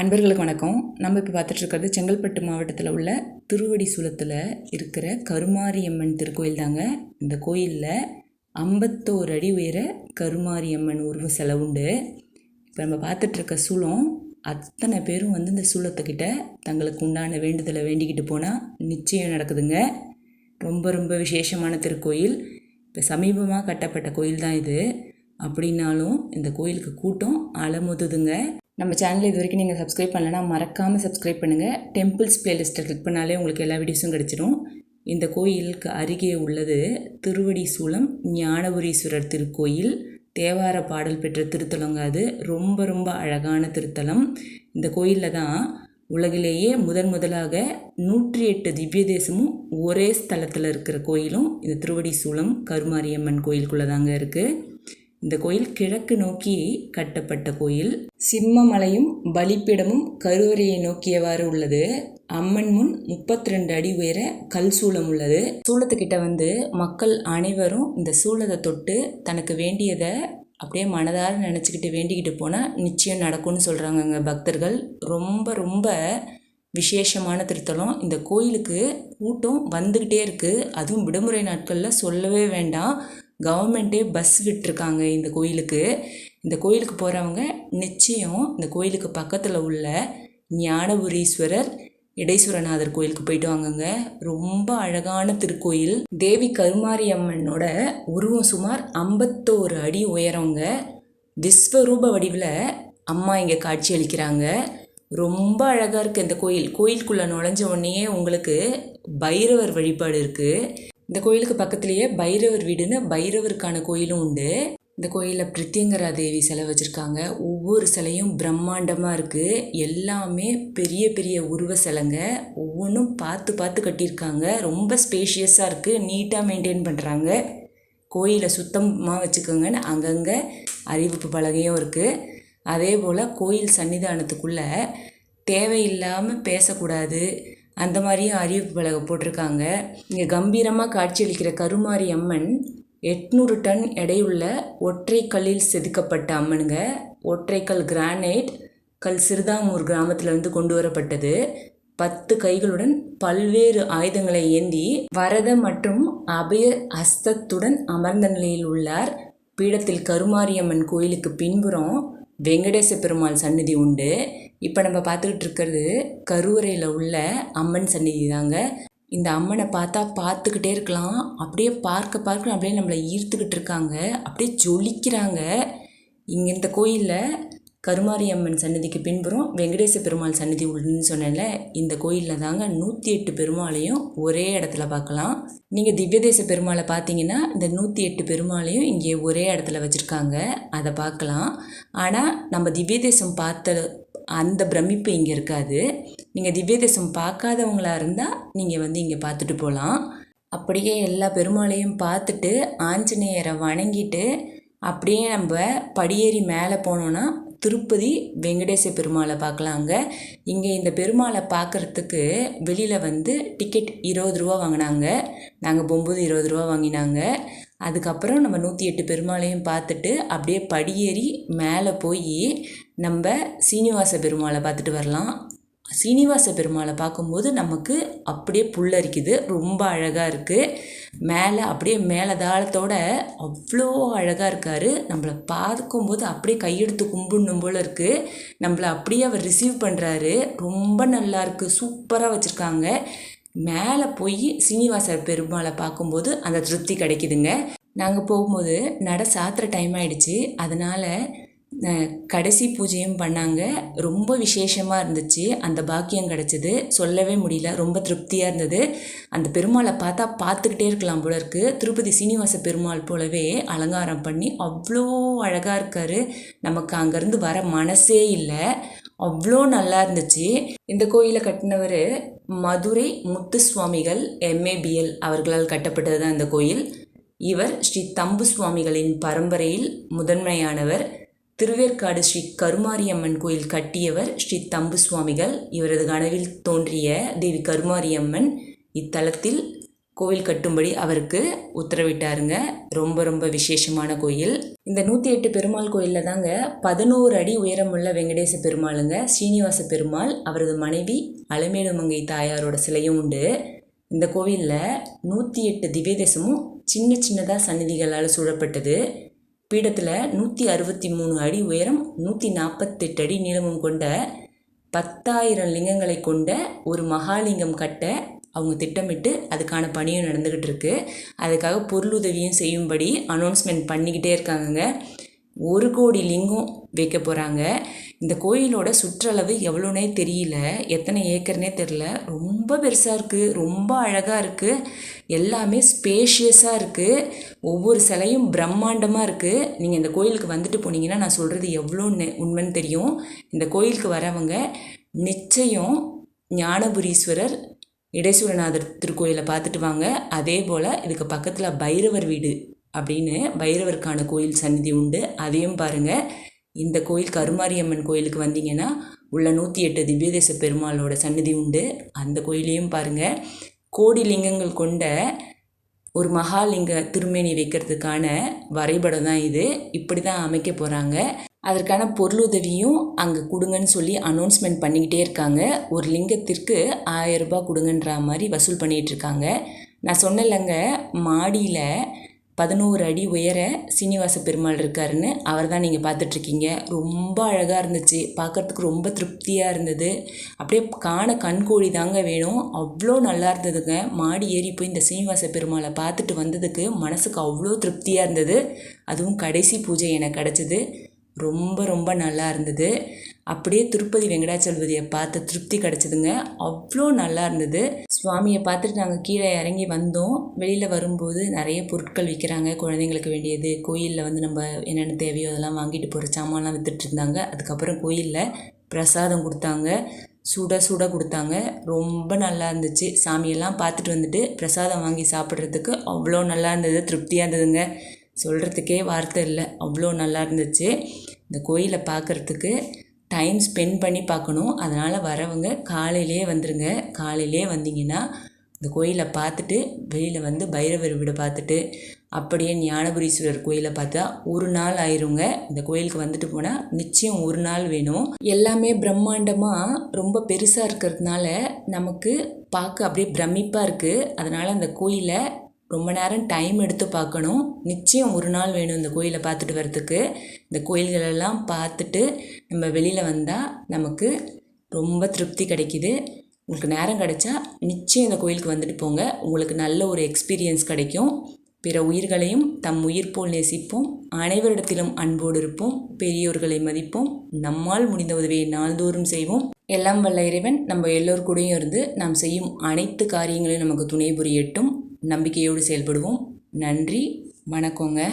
அன்பர்களுக்கு வணக்கம். நம்ம இப்போ பார்த்துட்ருக்கிறது செங்கல்பட்டு மாவட்டத்தில் உள்ள திருவடி சூலத்தில் இருக்கிற கருமாரியம்மன் திருக்கோயில் தாங்க. இந்த கோயிலில் ஐம்பத்தோரு அடி உயர கருமாரியம்மன் உருவ செலவுண்டு இப்போ நம்ம பார்த்துட்ருக்க சூளம் அத்தனை பேரும் வந்து இந்த சூளத்துக்கிட்ட தங்களுக்கு உண்டான வேண்டுதலை வேண்டிக்கிட்டு போனால் நிச்சயம் நடக்குதுங்க. ரொம்ப ரொம்ப விசேஷமான திருக்கோயில். இப்போ சமீபமாக கட்டப்பட்ட கோயில் தான் இது. அப்படின்னாலும் இந்த கோயிலுக்கு கூட்டம் அலமுதுதுங்க. நம்ம சேனல் இது வரைக்கும் நீங்கள் சப்ஸ்கிரைப் பண்ணலைன்னா மறக்காமல் சப்ஸ்கிரைப் பண்ணுங்கள் டெம்பிள்ஸ் பிளேலிஸ்ட்டை கிளிக் பண்ணாலே உங்களுக்கு எல்லா வீடியோஸும் கிடச்சிடும். இந்த கோயிலுக்கு அருகே உள்ளது திருவடி சூளம் ஞானபுரீஸ்வரர் திருக்கோயில். தேவார பாடல் பெற்ற திருத்தலங்க அது. ரொம்ப ரொம்ப அழகான திருத்தலம். இந்த கோயிலில் தான் உலகிலேயே முதன் முதலாக நூற்றி எட்டு திவ்ய தேசமும் ஒரே ஸ்தலத்தில் இருக்கிற கோயிலும் இந்த திருவடி சூளம் கருமாரியம்மன் கோயிலுக்குள்ளே தாங்க இருக்குது இந்த கோயில் கிழக்கு நோக்கி கட்டப்பட்ட கோயில். சிம்மமலையும் பலிப்பிடமும் கருவறையை நோக்கியவாறு உள்ளது. அம்மன் முன் முப்பத்தி ரெண்டு அடி உயர கல் சூளம் உள்ளது. சூளத்துக்கிட்ட வந்து மக்கள் அனைவரும் இந்த சூளத்தை தொட்டு தனக்கு வேண்டியதை அப்படியே மனதார நினச்சிக்கிட்டு வேண்டிக்கிட்டு போனால் நிச்சயம் நடக்கும்னு சொல்கிறாங்கங்க பக்தர்கள். ரொம்ப ரொம்ப விசேஷமான திருத்தலம். இந்த கோயிலுக்கு கூட்டம் வந்துக்கிட்டே இருக்குது அதுவும் விடுமுறை நாட்களில் சொல்லவே வேண்டாம். கவர்மெண்ட்டே பஸ் விட்டுருக்காங்க இந்த கோயிலுக்கு. இந்த கோயிலுக்கு போகிறவங்க நிச்சயம் இந்த கோயிலுக்கு பக்கத்தில் உள்ள ஞானபுரீஸ்வரர் இடைசுரநாதர் கோயிலுக்கு போயிட்டு வாங்கங்க. ரொம்ப அழகான திருக்கோயில். தேவி கருமாரி அம்மனோட உருவம் சுமார் ஐம்பத்தோரு அடி உயரங்க. விஸ்வரூப வடிவில் அம்மா இங்கே காட்சி அளிக்கிறாங்க. ரொம்ப அழகாக இருக்குது இந்த கோயில். கோயிலுக்குள்ளே நுழைஞ்ச உடனேயே உங்களுக்கு பைரவர் வழிபாடு இருக்குது இந்த கோயிலுக்கு பக்கத்துலேயே பைரவர் வீடுன்னு பைரவருக்கான கோயிலும் உண்டு. இந்த கோயிலில் பிரித்தியங்கரா தேவி சிலை வச்சுருக்காங்க. ஒவ்வொரு சிலையும் பிரம்மாண்டமாக இருக்குது எல்லாமே பெரிய பெரிய உருவ சிலைங்க. ஒவ்வொன்றும் பார்த்து பார்த்து கட்டியிருக்காங்க. ரொம்ப ஸ்பேஷியஸாக இருக்குது நீட்டாக மெயின்டைன் பண்ணுறாங்க கோயிலை சுத்தமாக வச்சுக்கோங்கன்னு அங்கங்கே அறிவிப்பு பலகையும் இருக்குது அதே போல் கோயில் சன்னிதானத்துக்குள்ளே தேவையில்லாமல் பேசக்கூடாது. அந்த மாதிரியும் அறிவிப்பு பலகை போட்டிருக்காங்க. இங்கே கம்பீரமாக காட்சியளிக்கிற கருமாரி அம்மன் எட்நூறு டன் எடையுள்ள ஒற்றை கல்லில் செதுக்கப்பட்ட அம்மனுங்க. ஒற்றைக்கல் கிரானைட் கல் சிறுதாமூர் கிராமத்திலிருந்து கொண்டு வரப்பட்டது. பத்து கைகளுடன் பல்வேறு ஆயுதங்களை ஏந்தி வரத மற்றும் அபய ஹஸ்தத்துடன் அமர்ந்த நிலையில் உள்ளார். பீடத்தில் கருமாரியம்மன் கோயிலுக்கு பின்புறம் வெங்கடேச பெருமாள் சந்நிதி உண்டு. இப்போ நம்ம பார்த்துக்கிட்டு இருக்கிறது கருவறையில் உள்ள அம்மன் சந்நிதி தாங்க. இந்த அம்மனை பார்த்தா பார்த்துக்கிட்டே இருக்கலாம். அப்படியே பார்க்க பார்க்க அப்படியே நம்மளை ஈர்த்துக்கிட்டு இருக்காங்க. அப்படியே ஜொலிக்கிறாங்க. இங்கே இந்த கோயிலில் கருமாரியம்மன் சன்னதிக்கு பின்புறம் வெங்கடேச பெருமாள் சன்னதி உள்ளுன்னு சொன்னேன்ல இந்த கோயிலில் தாங்க நூற்றி எட்டு பெருமாளையும் ஒரே இடத்துல பார்க்கலாம். நீங்கள் திவ்யதேச பெருமாளை பார்த்தீங்கன்னா இந்த நூற்றி எட்டு பெருமாளையும் இங்கே ஒரே இடத்துல வச்சுருக்காங்க. அதை பார்க்கலாம். ஆனால் நம்ம திவ்யதேசம் பார்த்த அந்த பிரமிப்பு இங்கே இருக்காது. நீங்கள் திவ்யதேசம் பார்க்காதவங்களாக இருந்தால் நீங்கள் வந்து இங்கே பார்த்துட்டு போகலாம் அப்படியே எல்லா பெருமாளையும் பார்த்துட்டு ஆஞ்சநேயரை வணங்கிட்டு அப்படியே நம்ம படியேறி மேலே போனோன்னா திருப்பதி வெங்கடேச பெருமாளை பார்க்கலாங்க. இங்கே இந்த பெருமாளை பார்க்குறதுக்கு வெளியில் வந்து டிக்கெட் இருபது ரூபா வாங்கினாங்க. நாங்கள் பொம்பது இருபது ரூபா வாங்கினாங்க. அதுக்கப்புறம் நம்ம நூற்றி எட்டு பெருமாளையும் பார்த்துட்டு அப்படியே படியேறி மேலே போய் நம்ம சீனிவாச பெருமாளை பார்த்துட்டு வரலாம். சீனிவாச பெருமாளை பார்க்கும்போது நமக்கு அப்படியே புல்லரிக்குது ரொம்ப அழகாக இருக்குது மேலே அப்படியே மேலதாளத்தோட அவ்வளோ அழகாக இருக்கார். நம்மளை பார்க்கும்போது அப்படியே கையெடுத்து கும்பிடணும் போல் இருக்குது நம்மளை அப்படியே அவர் ரிசீவ் பண்ணுறாரு ரொம்ப நல்லா இருக்குது சூப்பராக வச்சுருக்காங்க. மேலே போய் சீனிவாசர் பெருமாளை பார்க்கும்போது அந்த திருப்தி கிடைக்குதுங்க. நாங்கள் போகும்போது நட சாத்துற டைம் ஆயிடுச்சு. அதனால் கடைசி பூஜையும் பண்ணாங்க. ரொம்ப விசேஷமாக இருந்துச்சு. அந்த பாக்கியம் கிடச்சிது. சொல்லவே முடியல. ரொம்ப திருப்தியாக இருந்தது. அந்த பெருமாளை பார்த்தா பார்த்துக்கிட்டே இருக்கலாம் போல இருக்குது திருப்பதி சீனிவாச பெருமாள் போலவே அலங்காரம் பண்ணி அவ்வளோ அழகாக இருக்கார். நமக்கு அங்கேருந்து வர மனசே இல்லை. அவ்வளோ நல்லா இருந்துச்சு. இந்த கோயிலை கட்டினவர் மதுரை முத்து சுவாமிகள் எம்ஏபிஎல் அவர்களால் கட்டப்பட்டது தான் இந்த கோயில். இவர் ஸ்ரீ தம்பு சுவாமிகளின் பரம்பரையில் முதன்மையானவர். திருவேற்காடு ஸ்ரீ கருமாரியம்மன் கோயில் கட்டியவர் ஸ்ரீ தம்பு சுவாமிகள் இவரது கனவில் தோன்றிய தேவி கருமாரியம்மன் இத்தலத்தில் கோவில் கட்டும்படி அவருக்கு உத்தரவிட்டாருங்க. ரொம்ப ரொம்ப விசேஷமான கோயில். இந்த நூற்றி எட்டு பெருமாள் கோயிலில் தாங்க பதினோரு அடி உயரமுள்ள வெங்கடேச பெருமாளுங்க. ஸ்ரீனிவாச பெருமாள் அவரது மனைவி அலமேலுமங்கை தாயாரோட சிலையும் உண்டு. இந்த கோவிலில் நூற்றி எட்டு திவ்யதேசமும் சின்ன சின்னதாக சன்னதிகளால் சூழப்பட்டது. பீடத்தில் நூற்றி அறுபத்தி மூணு அடி உயரம் நூற்றி நாற்பத்தெட்டு அடி நீளமும் கொண்ட பத்தாயிரம் லிங்கங்களை கொண்ட ஒரு மகாலிங்கம் கட்ட அவங்க திட்டமிட்டு அதுக்கான பணியும் நடந்துக்கிட்டு இருக்கு. அதுக்காக பொருளுதவியும் செய்யும்படி அனௌன்ஸ்மெண்ட் பண்ணிக்கிட்டே இருக்காங்கங்க. ஒரு கோடி லிங்கம் வைக்க போகிறாங்க இந்த கோயிலோட சுற்றளவு எவ்வளோனே தெரியல எத்தனை ஏக்கர்னே தெரில ரொம்ப பெருசாக இருக்குது ரொம்ப அழகாக இருக்குது எல்லாமே ஸ்பேஷியஸாக இருக்குது ஒவ்வொரு சிலையும் பிரம்மாண்டமாக இருக்குது நீங்கள் இந்த கோயிலுக்கு வந்துட்டு போனீங்கன்னா நான் சொல்கிறது எவ்வளோ உண்மைன்னு தெரியும். இந்த கோயிலுக்கு வரவங்க நிச்சயம் ஞானபுரீஸ்வரர் இடைசூரநாதர் திருக்கோயிலை பார்த்துட்டு வாங்க. அதே போல் இதுக்கு பக்கத்தில் பைரவர் வீடு அப்படின்னு பைரவருக்கான கோயில் சந்நிதி உண்டு. அதையும் பாருங்கள் இந்த கோயில் கருமாரியம்மன் கோயிலுக்கு வந்தீங்கன்னா உள்ள நூற்றி எட்டு திவ்யதேச பெருமாளோட சன்னதி உண்டு. அந்த கோயிலையும் பாருங்கள் கோடி லிங்கங்கள் கொண்ட ஒரு மகாலிங்க திருமேனி வைக்கிறதுக்கான வரைபடம் தான் இது. இப்படி தான் அமைக்க போகிறாங்க அதற்கான பொருளுதவியும் அங்கே கொடுங்கன்னு சொல்லி அனௌன்ஸ்மெண்ட் பண்ணிக்கிட்டே இருக்காங்க. ஒரு லிங்கத்திற்கு ஆயிரம் ரூபாய் கொடுங்கன்ற மாதிரி வசூல் பண்ணிகிட்டு இருக்காங்க. நான் சொன்னேன்லங்க மாடியில் பதினோரு அடி உயர சீனிவாச பெருமாள் இருக்காருன்னு அவர் தான் நீங்கள் பார்த்துட்ருக்கீங்க. ரொம்ப அழகாக இருந்துச்சு. பார்க்கறதுக்கு ரொம்ப திருப்தியாக இருந்தது. அப்படியே காண கண்கோழி தாங்க வேணும். அவ்வளோ நல்லா இருந்ததுங்க. மாடி ஏறி போய் இந்த சீனிவாச பெருமாளை பார்த்துட்டு வந்ததுக்கு மனசுக்கு அவ்வளோ திருப்தியாக இருந்தது. அதுவும் கடைசி பூஜை எனக்கு கிடச்சிது. ரொம்ப ரொம்ப நல்லா இருந்தது. அப்படியே திருப்பதி வெங்கடாச்சலபதியை பார்த்து திருப்தி கிடச்சிதுங்க. அவ்வளோ நல்லா இருந்தது. சுவாமியை பார்த்துட்டு நாங்கள் கீழே இறங்கி வந்தோம். வெளியில் வரும்போது நிறைய பொருட்கள் விற்கிறாங்க குழந்தைங்களுக்கு வேண்டியது கோயிலில் வந்து நம்ம என்னென்ன தேவையோ அதெல்லாம் வாங்கிட்டு போகிற சாமான்லாம் விற்றுட்டு இருந்தாங்க. அதுக்கப்புறம் கோயிலில் பிரசாதம் கொடுத்தாங்க. சுட சுட கொடுத்தாங்க. ரொம்ப நல்லா இருந்துச்சு. சாமியெல்லாம் பார்த்துட்டு வந்துட்டு பிரசாதம் வாங்கி சாப்பிட்றதுக்கு அவ்வளோ நல்லா இருந்தது. திருப்தியாக இருந்ததுங்க. சொல்கிறதுக்கே வார்த்தை இல்லை. அவ்வளோ நல்லா இருந்துச்சு. இந்த கோயிலை பார்க்குறதுக்கு டைம் ஸ்பெண்ட் பண்ணி பார்க்கணும். அதனால் வரவங்க காலையிலே வந்துருங்க. காலையிலே வந்தீங்கன்னா இந்த கோயிலை பார்த்துட்டு வெளியில் வந்து பைரவர் வீடை பார்த்துட்டு அப்படியே ஞானபுரீஸ்வரர் கோயிலை பார்த்தா ஒரு நாள் ஆயிருங்க. இந்த கோயிலுக்கு வந்துட்டு போனால் நிச்சயம் ஒரு நாள் வேணும். எல்லாமே பிரம்மாண்டமாக ரொம்ப பெருசாக இருக்கிறதுனால நமக்கு பார்க்க அப்படியே பிரமிப்பாக இருக்குது அதனால் அந்த கோயிலை ரொம்ப நேரம் டைம் எடுத்து பார்க்கணும். நிச்சயம் ஒரு நாள் வேணும் இந்த கோயிலை பார்த்துட்டு வர்றதுக்கு. இந்த கோயில்களெல்லாம் பார்த்துட்டு நம்ம வெளியில் வந்தால் நமக்கு ரொம்ப திருப்தி கிடைக்கிது. உங்களுக்கு நேரம் கிடைச்சா நிச்சயம் இந்த கோயிலுக்கு வந்துட்டு போங்க. உங்களுக்கு நல்ல ஒரு எக்ஸ்பீரியன்ஸ் கிடைக்கும். பிற உயிர்களையும் தம் உயிர் போல் நேசிப்போம். அனைவரிடத்திலும் அன்போடு இருப்போம். பெரியோர்களை மதிப்போம். நம்மால் முடிந்த உதவியை நாள்தோறும் செய்வோம். எல்லாம் வல்ல இறைவன் நம்ம எல்லோர் கூடயும் இருந்து நாம் செய்யும் அனைத்து காரியங்களையும் நமக்கு துணை புரியட்டும். நம்பிக்கையோடு செயல்படுவோம். நன்றி. வணக்கங்க.